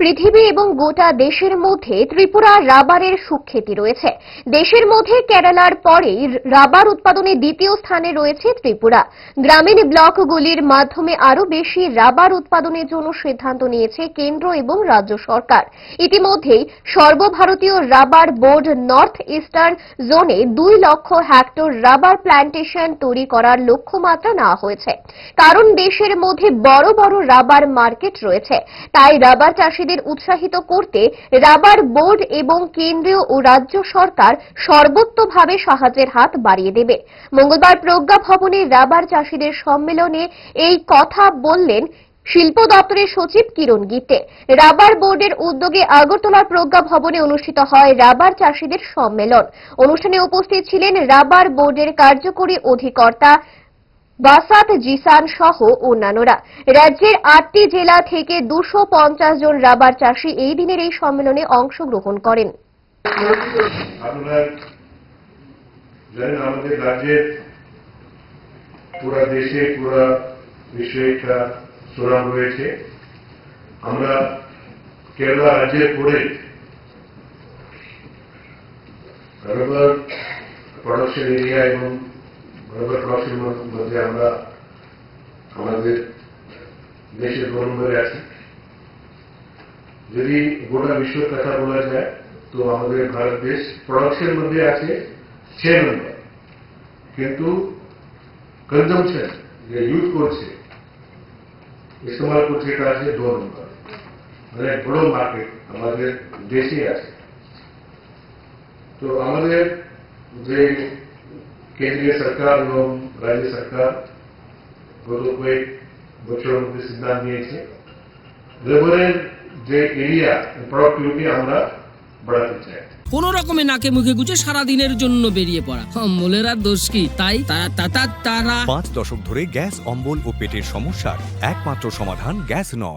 পৃথিবী এবং গোটা দেশের মধ্যে ত্রিপুরা রাবারের সুখ্যাতি রয়েছে। দেশের মধ্যে কেরালার পরেই রাবার উৎপাদনে দ্বিতীয় স্থানে রয়েছে ত্রিপুরা। গ্রামীণ ব্লকগুলির মাধ্যমে আরও বেশি রাবার উৎপাদনের জন্য সিদ্ধান্ত নিয়েছে কেন্দ্র এবং রাজ্য সরকার। ইতিমধ্যেই সর্বভারতীয় রাবার বোর্ড নর্থ ইস্টার্ন জোনে দুই লক্ষ হেক্টর রাবার প্ল্যান্টেশন তৈরি করার লক্ষ্যমাত্রা নেওয়া হয়েছে। কারণ দেশের মধ্যে বড় বড় রাবার মার্কেট রয়েছে। তাই রাবার চাষিদের উৎসাহিত করতে রাবার বোর্ড এবং কেন্দ্রীয় ও রাজ্য সরকার সর্বোত্তভাবে সাহায্যের হাত বাড়িয়ে দেবে। মঙ্গলবার প্রজ্ঞা ভবনে রাবার চাষিদের সম্মেলনে এই কথা বললেন শিল্প দপ্তরের সচিব কিরণ গীতে রাবার বোর্ডের উদ্যোগে আগরতলার প্রজ্ঞা ভবনে অনুষ্ঠিত হয় রাবার চাষিদের সম্মেলন। অনুষ্ঠানে উপস্থিত ছিলেন রাবার বোর্ডের কার্যকরী অধিকর্তা বাসাত জিসান সহ অন্যান্যরা। রাজ্যের আটটি জেলা থেকে দুশো পঞ্চাশ জন রাবার চাষি এই দিনের এই সম্মেলনে অংশগ্রহণ করেন। পুরা দেশে, পুরা বিশ্বে একটা সুনাম রয়েছে। আমরা রাজ্যের পরে রাবার প্রোডাকশন এরিয়া এবং প্রোডাকশন মধ্যে আমরা আমাদের দেশের দু নম্বরে আছি। যদি গোটা বিশ্বের কথা বলা যায়, তো আমাদের ভারত দেশ প্রোডাকশন মধ্যে আছে ছ নম্বর কিন্তু কনজামশন যে ইউজ করছে, ইস্তেমাল করছে, এটা আছে দু নম্বর। মানে বড় মার্কেট আমাদের দেশে আছে। তো আমাদের যে কেন্দ্রীয় সরকার এবং রাজ্য সরকার গত কয়েক বছরের মধ্যে সিদ্ধান্ত নিয়েছে লেবারের যে এরিয়া প্রোডাক্টিভিটি আমরা বাড়াতে চাই কোন রকমে নাকে মুখে গুজে সারা দিনের জন্য বেরিয়ে পড়া। অম্বলের আর দোষ কি? তাই তারা তারা পাঁচ দশক ধরে গ্যাস অম্বল ও পেটের সমস্যার একমাত্র সমাধান গ্যাস নল